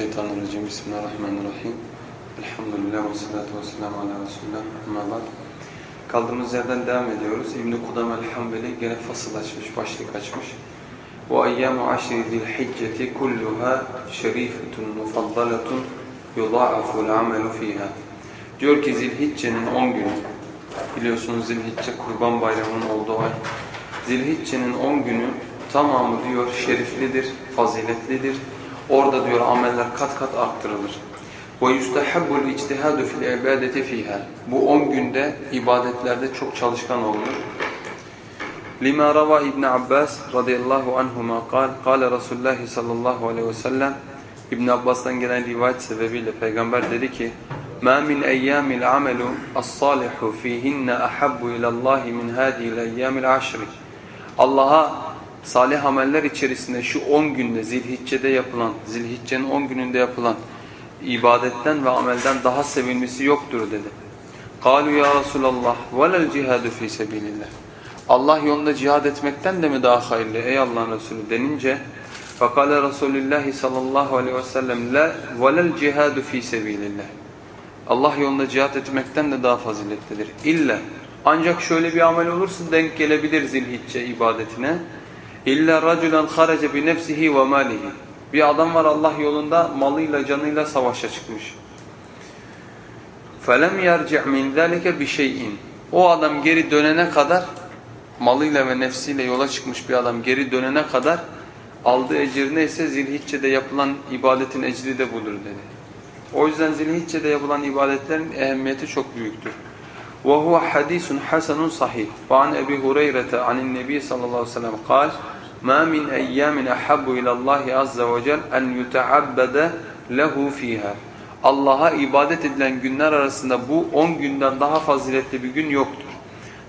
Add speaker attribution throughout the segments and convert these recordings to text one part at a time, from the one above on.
Speaker 1: Mineşşeytanirracim. Bismillahirrahmanirrahim. Elhamdülillah ve salatu ve selamu ala Resulullah. Amma ba'd. Kaldığımız yerden devam ediyoruz. İbn-i Kudam el-Hanbeli gene fasıl açmış, başlık açmış. Ve ayyamu aşri zilhicceti kulluha şerifetun mufaddaletun yudâ'aful amelu fiha. Diyor ki Zilhicce'nin 10 günü, biliyorsunuz Zilhicce Kurban Bayramı'nın olduğu ay. Zilhicce'nin 10 günü tamamı diyor şeriflidir, faziletlidir. Orada diyor ameller kat kat arttırılır. Yustahabbul ictihadu fil ibadeti fiha. Bu 10 günde ibadetlerde çok çalışkan olunur. Lima rava İbn Abbas radıyallahu anhuma kal, kâle Resulullah sallallahu aleyhi ve sellem İbn Abbas'tan gelen rivayet sebebiyle peygamber dedi ki: "Ma min eyyamil amelu as-salihu fihinna ahabbu ila Allah min hadihi'l eyyamil aşri." Allah'a salih ameller içerisinde şu 10 günde Zilhicce'de yapılan, Zilhicce'nin 10 gününde yapılan ibadetten ve amelden daha sevilmesi yoktur dedi. قالوا ya Resulallah velel cihadu fi sebilillah. Allah yolunda cihad etmekten de mi daha hayırlı ey Allah'ın Resulü denince fakale Resulullah sallallahu aleyhi ve sellem la velel cihadu fi sebilillah. Allah yolunda cihad etmekten de daha faziletlidir. İlla ancak şöyle bir amel olursa denk gelebilir zilhicce ibadetine. İlla raculan haraca bi nefsihi ve malihi. Bir adam var Allah yolunda malıyla canıyla savaşa çıkmış. Felem yerci' min zalika bi şey'in. O adam geri dönene kadar malıyla ve nefsiyle yola çıkmış bir adam geri dönene kadar aldığı ecir neyse Zilhicce'de yapılan ibadetin ecri de budur dedi. O yüzden Zilhicce'de yapılan ibadetlerin ehemmiyeti çok büyüktür. وهو حديث حسن صحيح وعن أبي هريرة عن النبي صلى الله عليه وسلم قال ما من أيام أحب إلى الله عز وجل أن يتعبد له فيها Allah'a ibadet edilen günler arasında bu 10 günden daha faziletli bir gün yoktur.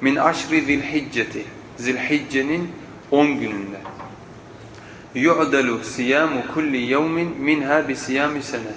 Speaker 1: Min aşri zilhicceti. Zilhicce'nin 10 gününde. Yu'dalu siyamu kulli yevmin minha bi siyami sene.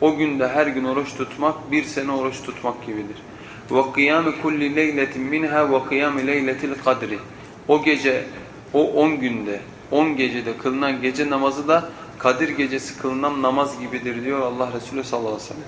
Speaker 1: O günde her gün oruç tutmak bir sene oruç tutmak gibidir. Ve kıyamu kulli leyletin minha ve kıyamu leyletil kadri. O gece, o 10 günde, 10 gecede kılınan gece namazı da Kadir gecesi kılınan namaz gibidir diyor Allah Resulü sallallahu aleyhi ve sellem.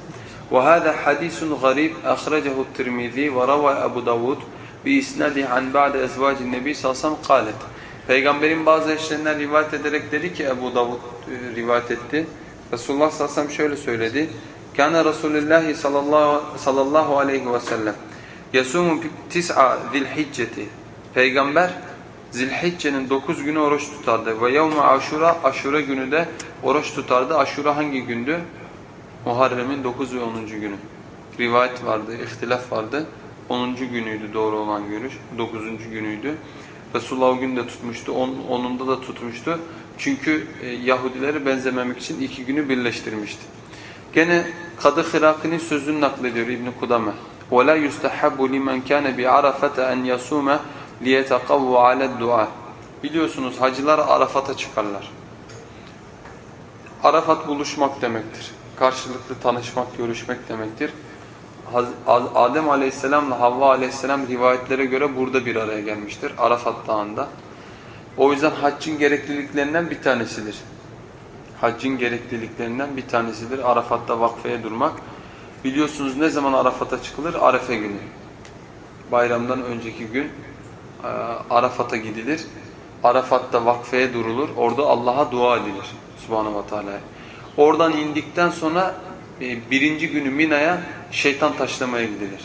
Speaker 1: وهذا حديث غريب أخرجه الترمذي وروى أبو داود بإسناده عن بعد أزواج النبي صلى الله عليه وسلم قالت Peygamberin bazı eşlerinden rivayet ederek dedi ki Ebu Davud e, rivayet etti. Resulullah sallallahu aleyhi ve sellem şöyle söyledi. Kana Resulullah sallallahu, sallallahu aleyhi ve sellem yasumu tis'a zilhicceti. Peygamber Zilhicce'nin 9 günü oruç tutardı. Ve yevme aşura, aşura günü de oruç tutardı. Aşura hangi gündü? Muharrem'in 9 ve 10. günü. Rivayet vardı, ihtilaf vardı. 10. günüydü doğru olan görüş. 9. günüydü. Resulullah o gün de tutmuştu. 10'unda da tutmuştu. Çünkü e, Yahudileri benzememek için iki günü birleştirmişti. Gene Kadı Hıraki'nin sözünü naklediyor İbn-i Kudame. وَلَا يُسْتَحَبُّ لِمَنْ كَانَ بِعَرَفَةَ اَنْ يَصُومَ لِيَتَقَوُّ عَلَى الدُّعَى Biliyorsunuz hacılar Arafat'a çıkarlar. Arafat buluşmak demektir. Karşılıklı tanışmak, görüşmek demektir. Adem aleyhisselamla Havva aleyhisselam rivayetlere göre burada bir araya gelmiştir. Arafat dağında. O yüzden haccın gerekliliklerinden bir tanesidir. Haccın gerekliliklerinden bir tanesidir. Arafat'ta vakfeye durmak. Biliyorsunuz ne zaman Arafat'a çıkılır? Arefe günü. Bayramdan önceki gün Arafat'a gidilir. Arafat'ta vakfeye durulur. Orada Allah'a dua edilir. Subhanahu ve Teala. Oradan indikten sonra birinci günü Mina'ya şeytan taşlamaya gidilir.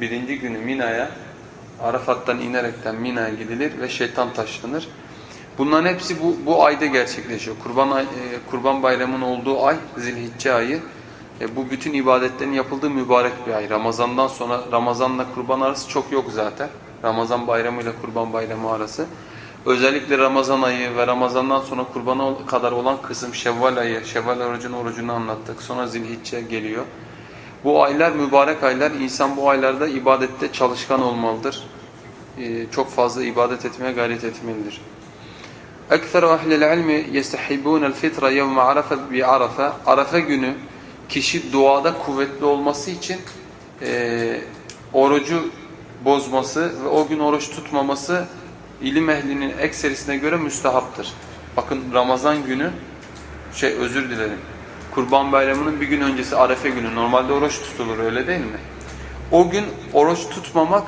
Speaker 1: Birinci günü Mina'ya Arafat'tan inerekten Mina'ya gidilir ve şeytan taşlanır. Bunların hepsi bu, bu ayda gerçekleşiyor. Kurban, ay, Kurban Bayramı'nın olduğu ay Zilhicce ayı. E, bu bütün ibadetlerin yapıldığı mübarek bir ay. Ramazandan sonra Ramazanla kurban arası çok yok zaten. Ramazan bayramı ile kurban bayramı arası. Özellikle Ramazan ayı ve Ramazandan sonra kurbana kadar olan kısım Şevval ayı, Şevval orucunun orucunu anlattık. Sonra Zilhicce geliyor. Bu aylar mübarek aylar. İnsan bu aylarda ibadette çalışkan olmalıdır. Ee, çok fazla ibadet etmeye gayret etmelidir. اَكْثَرُ اَهْلِ الْعِلْمِ يَسْتَحِبُونَ الْفِطْرَ يَوْمَ عَرَفَ بِعَرَفَ Arafa günü kişi duada kuvvetli olması için e, orucu bozması ve o gün oruç tutmaması ilim ehlinin ekserisine göre müstehaptır. Bakın Ramazan günü Şey özür dilerim. Kurban Bayramı'nın bir gün öncesi Arefe günü. Normalde oruç tutulur öyle değil mi? O gün oruç tutmamak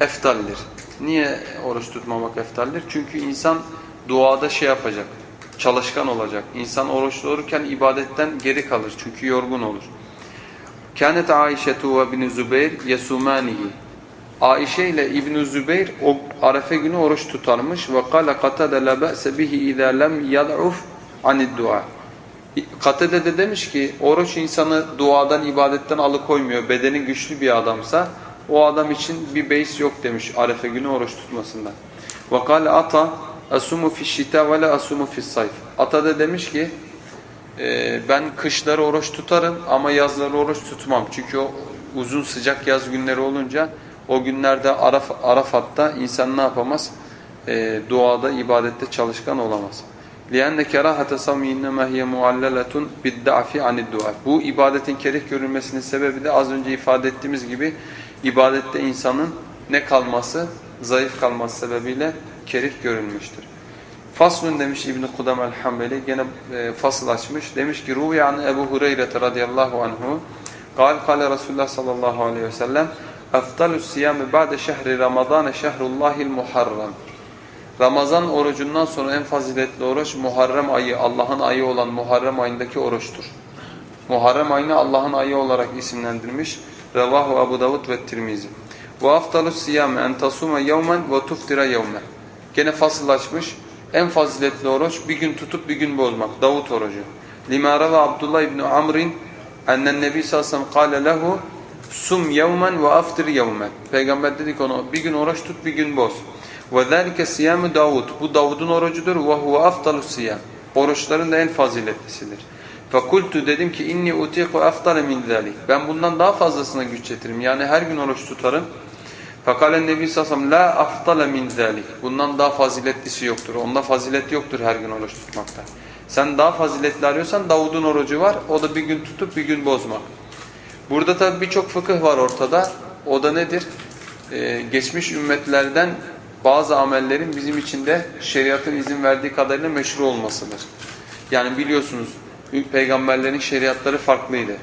Speaker 1: eftaldir. Niye oruç tutmamak eftaldir? Çünkü insan duada şey yapacak, çalışkan olacak. İnsan oruçlu olurken ibadetten geri kalır çünkü yorgun olur. Kânet Aişetu ve ibn Zübeyr yesumanihi. Ayşe ile İbn Zübeyr o Arefe günü oruç tutarmış ve kâle katade la ba'se bihi izâ lem yad'uf anid dua. Katede de demiş ki oruç insanı duadan ibadetten alıkoymuyor. Bedeni güçlü bir adamsa o adam için bir beis yok demiş Arefe günü oruç tutmasında. Ve kâle ata asumu fi şita ve la asumu fi sayf. Ata da demiş ki e, ben kışları oruç tutarım ama yazları oruç tutmam. Çünkü o uzun sıcak yaz günleri olunca o günlerde Araf, Arafat'ta insan ne yapamaz? E, duada, ibadette çalışkan olamaz. لِيَنَّ كَرَاهَةَ صَوْمِ اِنَّمَا هِيَ مُعَلَّلَةٌ بِالدَّعْفِ عَنِ الدُّعَى Bu ibadetin kerih görülmesinin sebebi de az önce ifade ettiğimiz gibi ibadette insanın ne kalması? Zayıf kalması sebebiyle kerih görülmüştür. Faslun demiş İbn-i Kudam el-Hambeli gene e, fasıl açmış. Demiş ki Ruhi an Ebu Hureyre radıyallahu anhu Kal kale Resulullah sallallahu aleyhi ve sellem Eftalü siyami ba'de şehri Ramazan şehrullahil muharrem Ramazan orucundan sonra en faziletli oruç Muharrem ayı, Allah'ın ayı olan Muharrem ayındaki oruçtur. Muharrem ayını Allah'ın ayı olarak isimlendirmiş. Revahu Abu Davud ve Tirmizi. Ve aftalus siyame en tasume yevmen ve tuftira yevmen. Gene fasıllaşmış. En faziletli oruç bir gün tutup bir gün bozmak. Davut orucu. Limara ve Abdullah İbni Amr'in annen Nebi sallallahu aleyhi ve sellem lehu sum yevmen ve aftir yevmen. Peygamber dedi ki ona bir gün oruç tut bir gün boz. Ve zelike siyamu Davud. Bu Davud'un orucudur. Ve huve aftalu siyam. Oruçların da en faziletlisidir. Fakultu dedim ki inni utiku aftale min zalik. Ben bundan daha fazlasına güç yetiririm. Yani her gün oruç tutarım. Fakalen Nebi sallallahu la afdal min zalik. Bundan daha faziletlisi yoktur. Onda fazilet yoktur her gün oruç tutmakta. Sen daha faziletli arıyorsan Davud'un orucu var. O da bir gün tutup bir gün bozmak. Burada tabi birçok fıkıh var ortada. O da nedir? Ee, geçmiş ümmetlerden bazı amellerin bizim için de şeriatın izin verdiği kadarıyla meşru olmasıdır. Yani biliyorsunuz peygamberlerin şeriatları farklıydı.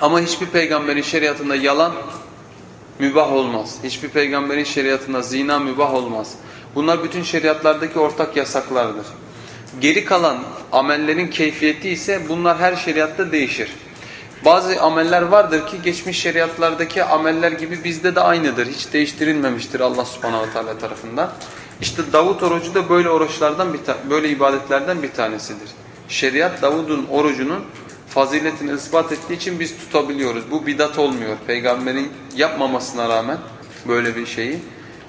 Speaker 1: Ama hiçbir peygamberin şeriatında yalan mübah olmaz. Hiçbir peygamberin şeriatında zina mübah olmaz. Bunlar bütün şeriatlardaki ortak yasaklardır. Geri kalan amellerin keyfiyeti ise bunlar her şeriatta değişir. Bazı ameller vardır ki geçmiş şeriatlardaki ameller gibi bizde de aynıdır. Hiç değiştirilmemiştir Allah subhanahu teala tarafından. İşte Davut orucu da böyle oruçlardan bir böyle ibadetlerden bir tanesidir. Şeriat Davud'un orucunun faziletini ispat ettiği için biz tutabiliyoruz. Bu bidat olmuyor. Peygamberin yapmamasına rağmen böyle bir şeyi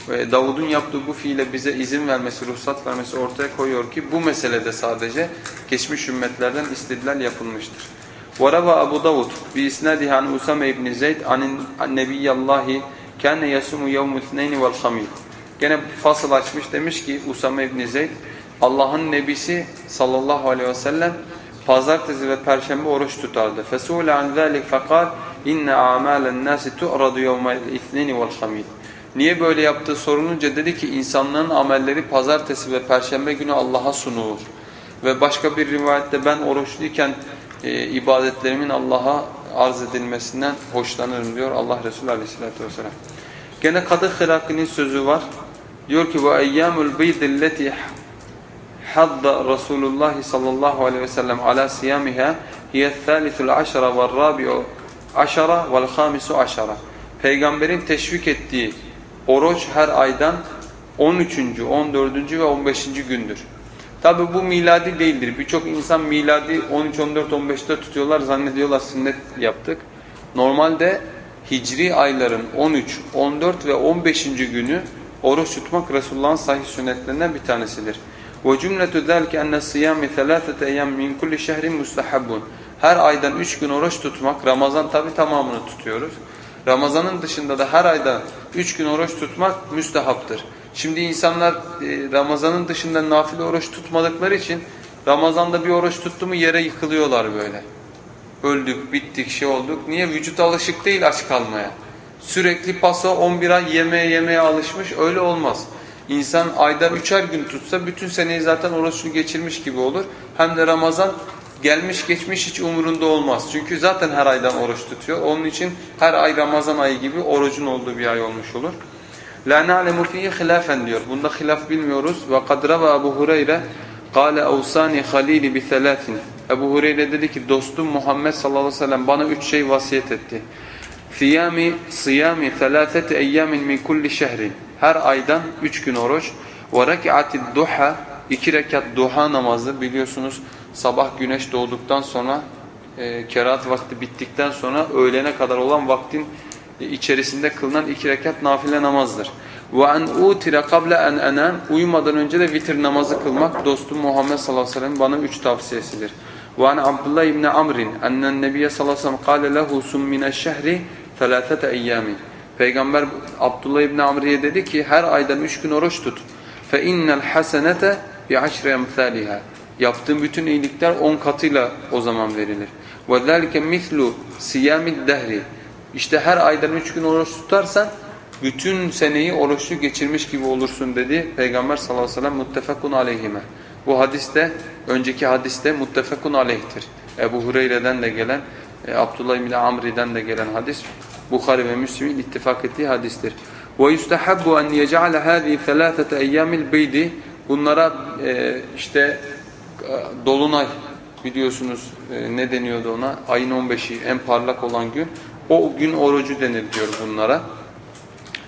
Speaker 1: ve Davud'un yaptığı bu fiile bize izin vermesi, ruhsat vermesi ortaya koyuyor ki bu meselede sadece geçmiş ümmetlerden istidlal yapılmıştır. وروى أبو داود بإسناده عن أسامة بن زيد عن النبي الله كان يصوم يوم الاثنين والخميس Gene fasıl açmış demiş ki Usame ibn Zeyd Allah'ın nebisi sallallahu aleyhi ve sellem pazartesi ve perşembe oruç tutardı. Fesule an zalik fakal inne a'malen nasi tu'radu yevmel ithnin vel hamis. Niye böyle yaptığı sorulunca dedi ki insanların amelleri pazartesi ve perşembe günü Allah'a sunulur. Ve başka bir rivayette ben oruçluyken e, ibadetlerimin Allah'a arz edilmesinden hoşlanırım diyor Allah Resulü Aleyhisselatü Vesselam. Gene Kadı Hıraki'nin sözü var. Diyor ki bu eyyamul beydilleti hadda Resulullah sallallahu aleyhi ve sellem ala siyamiha hiye thalithu aşara ve rabi'u aşara vel hamisu aşara. Peygamberin teşvik ettiği oruç her aydan 13. 14. ve 15. gündür. Tabi bu miladi değildir. Birçok insan miladi 13, 14, 15'te tutuyorlar zannediyorlar sünnet yaptık. Normalde hicri ayların 13, 14 ve 15. günü oruç tutmak Resulullah'ın sahih sünnetlerinden bir tanesidir. وَجُمْلَةُ ذَلْكَ اَنَّ الصِّيَامِ ثَلَاثَةَ اَيَّمْ مِنْ كُلِّ شَهْرٍ مُسْتَحَبٌ Her aydan 3 gün oruç tutmak, Ramazan tabi tamamını tutuyoruz. Ramazanın dışında da her ayda 3 gün oruç tutmak müstehaptır. Şimdi insanlar e, Ramazanın dışında nafile oruç tutmadıkları için Ramazan'da bir oruç tuttu mu yere yıkılıyorlar böyle. Öldük, bittik, şey olduk. Niye? Vücut alışık değil aç kalmaya. Sürekli paso 11 ay yemeye yemeye alışmış öyle olmaz. İnsan ayda üçer gün tutsa bütün seneyi zaten oruçlu geçirmiş gibi olur. Hem de Ramazan gelmiş geçmiş hiç umurunda olmaz. Çünkü zaten her aydan oruç tutuyor. Onun için her ay Ramazan ayı gibi orucun olduğu bir ay olmuş olur. La na'lemu fihi hilafen diyor. Bunda hilaf bilmiyoruz. Ve kad rava Ebu Hureyre Kale avsani halili bi thalathin. Ebu Hureyre dedi ki dostum Muhammed sallallahu aleyhi ve sellem bana üç şey vasiyet etti. Siyami siyami thalathet eyyamin min kulli şehrin. Her aydan üç gün oruç. Rek'atid duha iki rekat duha namazı biliyorsunuz sabah güneş doğduktan sonra e, kerahat vakti bittikten sonra öğlene kadar olan vaktin içerisinde kılınan iki rekat nafile namazdır. En utire kable en enem uyumadan önce de vitir namazı kılmak dostum Muhammed sallallahu aleyhi ve sellem bana üç tavsiyesidir. An Abdullah ibn Amr'in ennen nebiye sallallahu aleyhi ve sellem kâle lehu sum mineşşehri felâfete eyyamin. Peygamber Abdullah ibn Amr'ye dedi ki her aydan üç gün oruç tut. Hasenete bi aşri emthaliha. Yaptığın bütün iyilikler on katıyla o zaman verilir. Ve zâlike mislu siyamid dehri. İşte her aydan üç gün oruç tutarsan bütün seneyi oruçlu geçirmiş gibi olursun dedi Peygamber sallallahu aleyhi ve sellem muttefakun aleyhime. Bu hadiste önceki hadiste muttefakun aleyhtir. Ebu Hureyre'den de gelen e, Abdullah bin Amri'den de gelen hadis Bukhari ve Müslim'in ittifak ettiği hadistir. Yustahabbu en yec'ale hâzî thelâthete eyyâmil beydi bunlara e, işte e, dolunay biliyorsunuz e, ne deniyordu ona ayın 15'i en parlak olan gün o gün orucu denir diyor bunlara.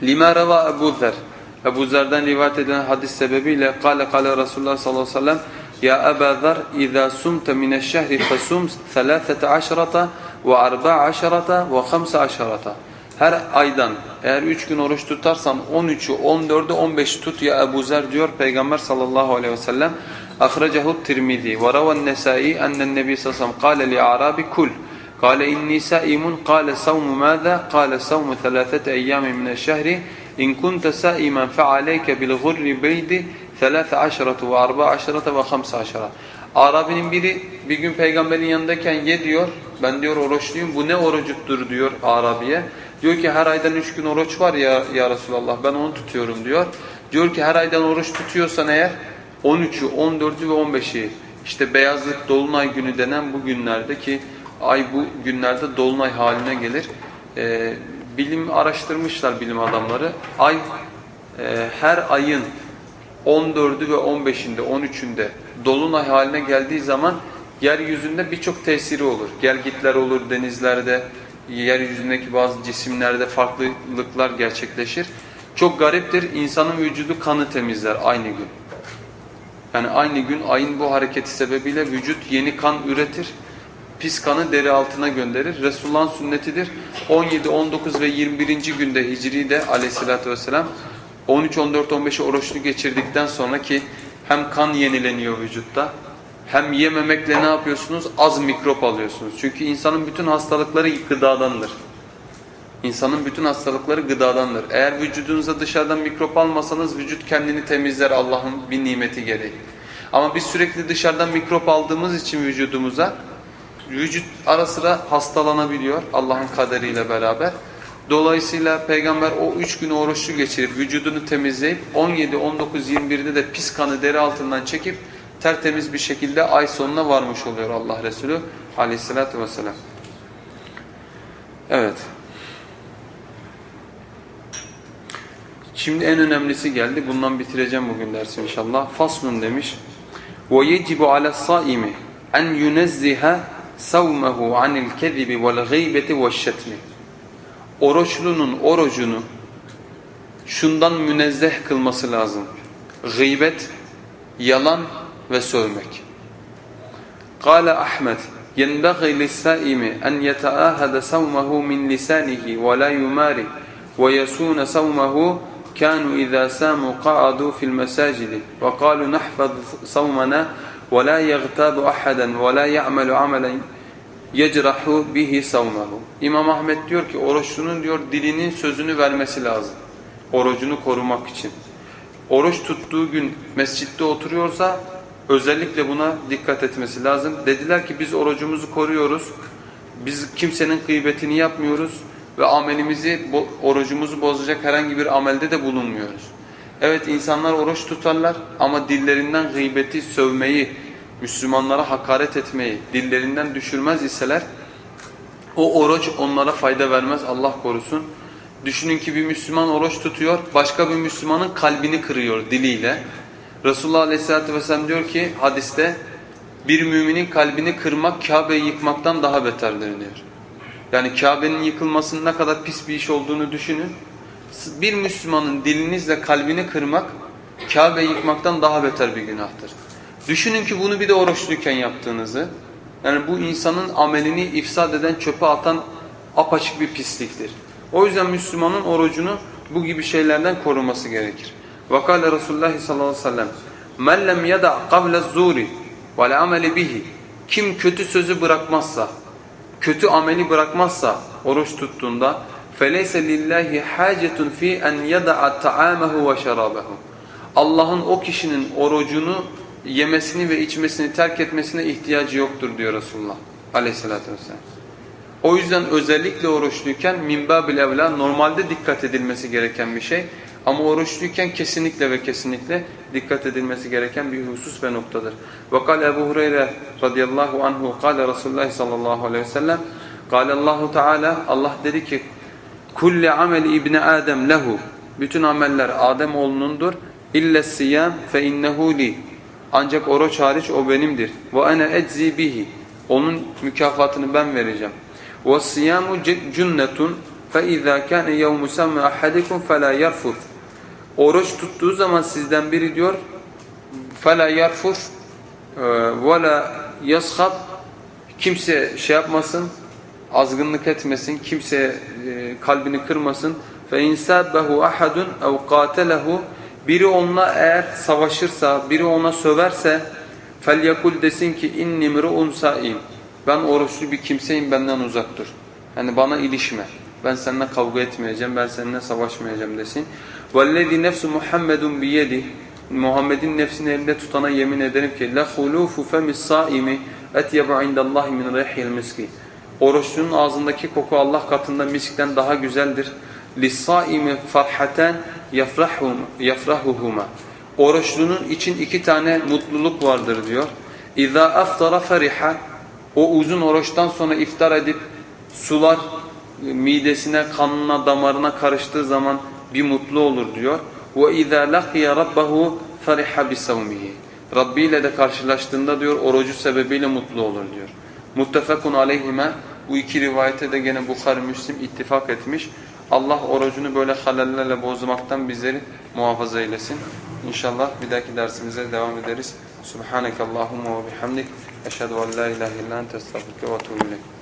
Speaker 1: Lima rava Ebu Zer. Ebu Zer'den rivayet edilen hadis sebebiyle kâle kâle Resulullah sallallahu aleyhi ve sellem Ya Ebu Zer izâ sumte mineşşehri fesum thelâthete aşrata ve وَاَرْبَعْ عَشَرَةَ وَخَمْسَ عَشَرَةَ her aydan eğer üç gün oruç tutarsam 13'ü, 14'ü, 15'i tut ya Ebu Zer diyor Peygamber sallallahu aleyhi ve sellem. Akhracahu Tirmidi ve ravan Nesai enen Nebi sallallahu aleyhi ve sellem kâle li arabi kul. Kâle inni saimun kâle savmu mâza kâle savmu thalâfete eyyâmi mineşşehri in kunte saimen fealeyke bil gurri beydi thalâfe aşaratu ve arba aşarata ve khamsa aşaratu Arabinin biri bir gün peygamberin yanındayken ye diyor. Ben diyor oruçluyum. Bu ne orucuttur diyor Arabiye. Diyor ki her aydan üç gün oruç var ya, ya Resulallah ben onu tutuyorum diyor. Diyor ki her aydan oruç tutuyorsan eğer 13'ü, 14'ü ve 15'i işte beyazlık dolunay günü denen bu günlerde ki ay bu günlerde dolunay haline gelir. Ee, bilim araştırmışlar bilim adamları. Ay e, her ayın 14'ü ve 15'inde, 13'ünde dolunay haline geldiği zaman yeryüzünde birçok tesiri olur. Gelgitler olur denizlerde, yeryüzündeki bazı cisimlerde farklılıklar gerçekleşir. Çok gariptir. İnsanın vücudu kanı temizler aynı gün. Yani aynı gün ayın bu hareketi sebebiyle vücut yeni kan üretir pis kanı deri altına gönderir. Resulullah'ın sünnetidir. 17, 19 ve 21. günde Hicri'de aleyhissalatü vesselam 13, 14, 15'i oruçlu geçirdikten sonra ki hem kan yenileniyor vücutta hem yememekle ne yapıyorsunuz? Az mikrop alıyorsunuz. Çünkü insanın bütün hastalıkları gıdadandır. İnsanın bütün hastalıkları gıdadandır. Eğer vücudunuza dışarıdan mikrop almasanız vücut kendini temizler Allah'ın bir nimeti gereği. Ama biz sürekli dışarıdan mikrop aldığımız için vücudumuza vücut ara sıra hastalanabiliyor Allah'ın kaderiyle beraber. Dolayısıyla peygamber o üç gün oruçlu geçirip vücudunu temizleyip 17, 19, 21'de de pis kanı deri altından çekip tertemiz bir şekilde ay sonuna varmış oluyor Allah Resulü aleyhissalatü vesselam. Evet. Şimdi en önemlisi geldi. Bundan bitireceğim bugün dersi inşallah. Faslun demiş. وَيَجِبُ عَلَى الصَّائِمِ اَنْ يُنَزِّهَ savmehu anil kezibi vel gıybeti ve şetmi. Oruçlunun orucunu şundan münezzeh kılması lazım. Gıybet, yalan ve sövmek. Kale Ahmet ينبغي للسائم أن يتآهد صومه من لسانه ولا يماري ويسون صومه كانوا إذا ساموا قعدوا في المساجد وقالوا نحفظ صومنا وَلَا يَغْتَابُ أَحَدًا وَلَا يَعْمَلُ عَمَلًا yecrahu bihi savmahu. İmam Ahmet diyor ki oruçlunun diyor dilinin sözünü vermesi lazım. Orucunu korumak için. Oruç tuttuğu gün mescitte oturuyorsa özellikle buna dikkat etmesi lazım. Dediler ki biz orucumuzu koruyoruz. Biz kimsenin gıybetini yapmıyoruz ve amelimizi orucumuzu bozacak herhangi bir amelde de bulunmuyoruz. Evet insanlar oruç tutarlar ama dillerinden gıybeti, sövmeyi, Müslümanlara hakaret etmeyi dillerinden düşürmez iseler o oruç onlara fayda vermez Allah korusun. Düşünün ki bir Müslüman oruç tutuyor, başka bir Müslümanın kalbini kırıyor diliyle. Resulullah Aleyhisselatü Vesselam diyor ki hadiste bir müminin kalbini kırmak Kabe'yi yıkmaktan daha beterdir diyor. Yani Kabe'nin yıkılmasının ne kadar pis bir iş olduğunu düşünün. Bir Müslümanın dilinizle kalbini kırmak Kabe'yi yıkmaktan daha beter bir günahtır. Düşünün ki bunu bir de oruçluyken yaptığınızı. Yani bu insanın amelini ifsad eden, çöpe atan apaçık bir pisliktir. O yüzden Müslümanın orucunu bu gibi şeylerden koruması gerekir. Vakale Resulullah sallallahu aleyhi ve sellem Men lem yeda kavle zuri vel ameli bihi Kim kötü sözü bırakmazsa, kötü ameli bırakmazsa oruç tuttuğunda فَلَيْسَ لِلّٰهِ حَاجَةٌ ف۪ي اَنْ يَدَعَ طَعَامَهُ وَشَرَابَهُ Allah'ın o kişinin orucunu yemesini ve içmesini terk etmesine ihtiyacı yoktur diyor Resulullah aleyhissalatü vesselam. O yüzden özellikle oruçluyken minbabil evla normalde dikkat edilmesi gereken bir şey. Ama oruçluyken kesinlikle ve kesinlikle dikkat edilmesi gereken bir husus ve noktadır. وقال Ebu Hureyre radıyallahu anhu قال Resulullah sallallahu aleyhi ve sellem قال Allahu Teala Allah dedi ki kulli ameli ibni Adem lehu bütün ameller Adem oğlunundur illa siyam fe innehu li ancak oruç hariç o benimdir. Ve ene eczi bihi. Onun mükafatını ben vereceğim. Ve siyamu cunnetun fe izâ kâne yevmu semme ahadikum felâ yerfuz. Oruç tuttuğu zaman sizden biri diyor yerfuz ve la yashab kimse şey yapmasın azgınlık etmesin kimse e, kalbini kırmasın fe insabbehu ahadun ev qatelehu biri onunla eğer savaşırsa, biri ona söverse فَلْيَكُلْ desin ki inni mru'un saim. Ben oruçlu bir kimseyim benden uzak dur. Yani bana ilişme. Ben seninle kavga etmeyeceğim, ben seninle savaşmayacağım desin. وَالَّذِي nefsu Muhammedun biyedi. Muhammed'in nefsini elinde tutana yemin ederim ki لَخُلُوفُ فَمِ الصَّائِمِ اَتْيَبُ عِنْدَ اللّٰهِ مِنْ رَيْحِ الْمِسْكِ Oruçlunun ağzındaki koku Allah katında miskten daha güzeldir. لِلصَّائِمِ فَرْحَةً yafrahuhuma. Oruçlunun için iki tane mutluluk vardır diyor. İza aftara fariha. O uzun oruçtan sonra iftar edip sular midesine, kanına, damarına karıştığı zaman bir mutlu olur diyor. Ve iza laqiya rabbahu fariha bisavmihi. Rabbi ile de karşılaştığında diyor orucu sebebiyle mutlu olur diyor. Muttefakun aleyhime bu iki rivayete de gene Bukhari Müslim ittifak etmiş. Allah orucunu böyle halallerle bozmaktan bizleri muhafaza eylesin. İnşallah bir dahaki dersimize devam ederiz. Subhaneke Allahumma ve bihamdik. Eşhedü en la ilahe illa ente estağfurke ve etûbü.